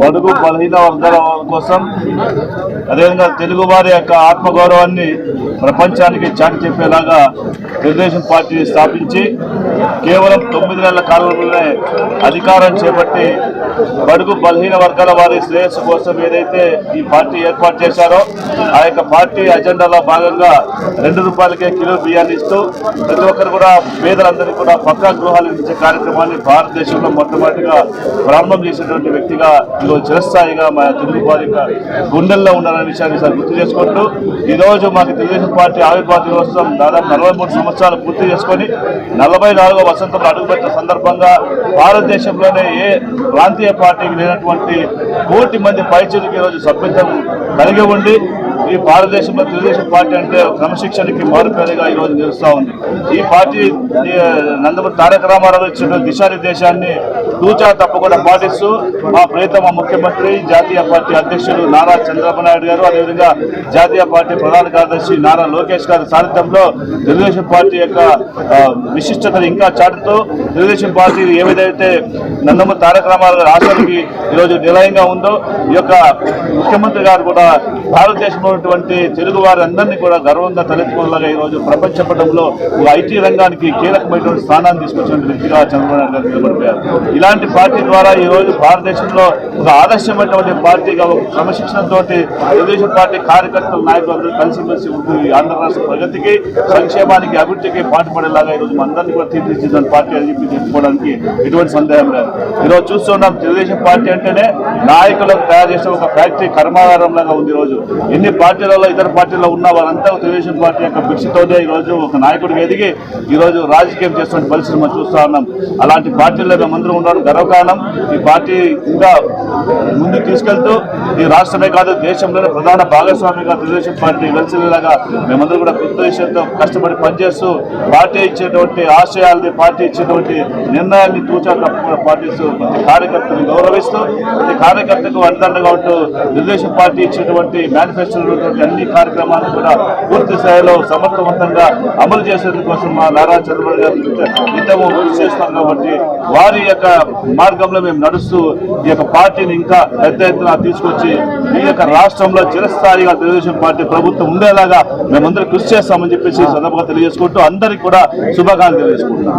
బడుగు బలహీన వర్గాల కోసం అదేవిధంగా తెలుగు వారి యొక్క ఆత్మగౌరవాన్ని ప్రపంచానికి చాటి చెప్పేలాగా తెలుగుదేశం పార్టీ స్థాపించి కేవలం తొమ్మిది నెలల కాలంలోనే అధికారం చేపట్టి బడుగు బలహీన వర్గాల వారి శ్రేయస్సు కోసం ఏదైతే ఈ పార్టీ ఏర్పాటు చేశారో ఆ యొక్క పార్టీ అజెండాలో భాగంగా రెండు రూపాయలకే కిలో బియ్యాన్ని ఇస్తూ ప్రతి ఒక్కరు కూడా పేదలందరికీ కూడా పక్కా గృహాలు ఇచ్చే కార్యక్రమాన్ని భారతదేశంలో మొట్టమొదటిగా ప్రారంభం చేసినటువంటి వ్యక్తిగా ఈరోజు చిరస్థాయిగా మా తెలుగు వారి యొక్క గుండెల్లో ఉండాలనే విషయాన్ని సార్ గుర్తు చేసుకుంటూ ఈరోజు మాకు తెలుగుదేశం పార్టీ ఆవిర్భావ దినోత్సవం దాదాపు నలభై మూడు సంవత్సరాలు పూర్తి చేసుకొని నలభై నాలుగో వసంతంలో అడుగుపెట్టిన సందర్భంగా భారతదేశంలోనే ఏ ప్రాంతీయ పార్టీకి లేనటువంటి కోటి మంది పైచులకు ఈరోజు సభ్యత్వం కలిగి ఉండి ఈ భారతదేశంలో తెలుగుదేశం పార్టీ అంటే క్రమశిక్షణకి మారుపేదగా ఈ రోజు ఉంది. ఈ పార్టీ ఈ నందమూరి తారక రామారావు ఇచ్చిన దిశానిర్దేశాన్ని తూచా తప్పకుండా పాటిస్తూ మా ప్రియతమ ముఖ్యమంత్రి జాతీయ పార్టీ అధ్యక్షుడు నారా చంద్రబాబు నాయుడు గారు అదేవిధంగా జాతీయ పార్టీ ప్రధాన కార్యదర్శి నారా లోకేష్ గారి సారథ్యంలో తెలుగుదేశం పార్టీ యొక్క విశిష్టతను ఇంకా చాటుతూ తెలుగుదేశం పార్టీ ఏ విధైతే నందమూరి తారక రామారావు గారి ఆశలకి ఈరోజు నిలయంగా ఉందో ఈ యొక్క ముఖ్యమంత్రి గారు కూడా భారతదేశంలో ఉన్నటువంటి తెలుగు వారి అందరినీ కూడా గర్వంగా తలెత్తుకునేలాగా ఈరోజు ప్రపంచ పటంలో ఐటీ రంగానికి కీలకమైనటువంటి స్థానాన్ని తీసుకొచ్చిన వ్యక్తిగా చంద్రబాబు నాయుడు గారు నిలబడిపోయారు ఇలాంటి పార్టీ ద్వారా ఈ రోజు భారతదేశంలో ఒక ఆదర్శమైనటువంటి పార్టీగా ఒక క్రమశిక్షణతో తెలుగుదేశం పార్టీ కార్యకర్తలు నాయకులందరూ కలిసిమెలిసి ఉంటుంది ఆంధ్ర రాష్ట్ర ప్రగతికి సంక్షేమానికి అభివృద్ధికి పాటుపడేలాగా ఈ రోజు మనందరినీ కూడా తీర్చిదిద్దిన పార్టీ అని చెప్పి చెప్పుకోవడానికి ఎటువంటి సందేహం లేదు. ఈరోజు చూస్తున్నాం తెలుగుదేశం పార్టీ అంటేనే నాయకులకు తయారు చేసిన ఒక ఫ్యాక్టరీ కర్మాగారం లాగా ఉంది ఈరోజు. రోజు ఎన్ని పార్టీలలో ఇతర పార్టీలో ఉన్న వారంతా తెలుగుదేశం పార్టీ యొక్క భిక్షతోనే ఈ రోజు ఒక నాయకుడికి ఎదిగి ఈ రోజు రాజకీయం చేస్తున్న పరిస్థితి మనం చూస్తా ఉన్నాం. అలాంటి పార్టీలో మేమందరం ఉండడం గర్వకారణం ఈ పార్టీ ఇంకా ముందుకు తీసుకెళ్తూ ఈ రాష్ట్రమే కాదు దేశంలోనే ప్రధాన భాగస్వామిగా తెలుగుదేశం పార్టీ వెలిసిలాగా మేమందరూ కూడా కృత విషయంతో కష్టపడి పనిచేస్తూ పార్టీ ఇచ్చేటువంటి ఆశయాలని పార్టీ ఇచ్చేటువంటి నిర్ణయాన్ని తూచా తప్పకుండా పాటిస్తూ ప్రతి కార్యకర్తను గౌరవిస్తూ ప్రతి కార్యకర్తకు అందండగా ఉంటూ తెలుగుదేశం పార్టీ ఇచ్చేటువంటి మేనిఫెస్టోలో అన్ని కార్యక్రమాలను కూడా పూర్తి స్థాయిలో సమర్థవంతంగా అమలు చేసేందుకోసం మా నారా చంద్రబాబు గారు నిత్యము కృషి చేస్తాం కాబట్టి వారి యొక్క మార్గంలో మేము నడుస్తూ ఈ యొక్క పార్టీ పార్టీని ఇంకా పెద్ద ఎత్తున తీసుకొచ్చి ఈ యొక్క రాష్ట్రంలో చిరస్థాయిగా తెలుగుదేశం పార్టీ ప్రభుత్వం ఉండేలాగా మేమందరం కృషి చేస్తామని చెప్పేసి సందర్భంగా తెలియజేసుకుంటూ అందరికీ కూడా శుభాకాంక్షలు తెలియజేసుకుంటున్నాం.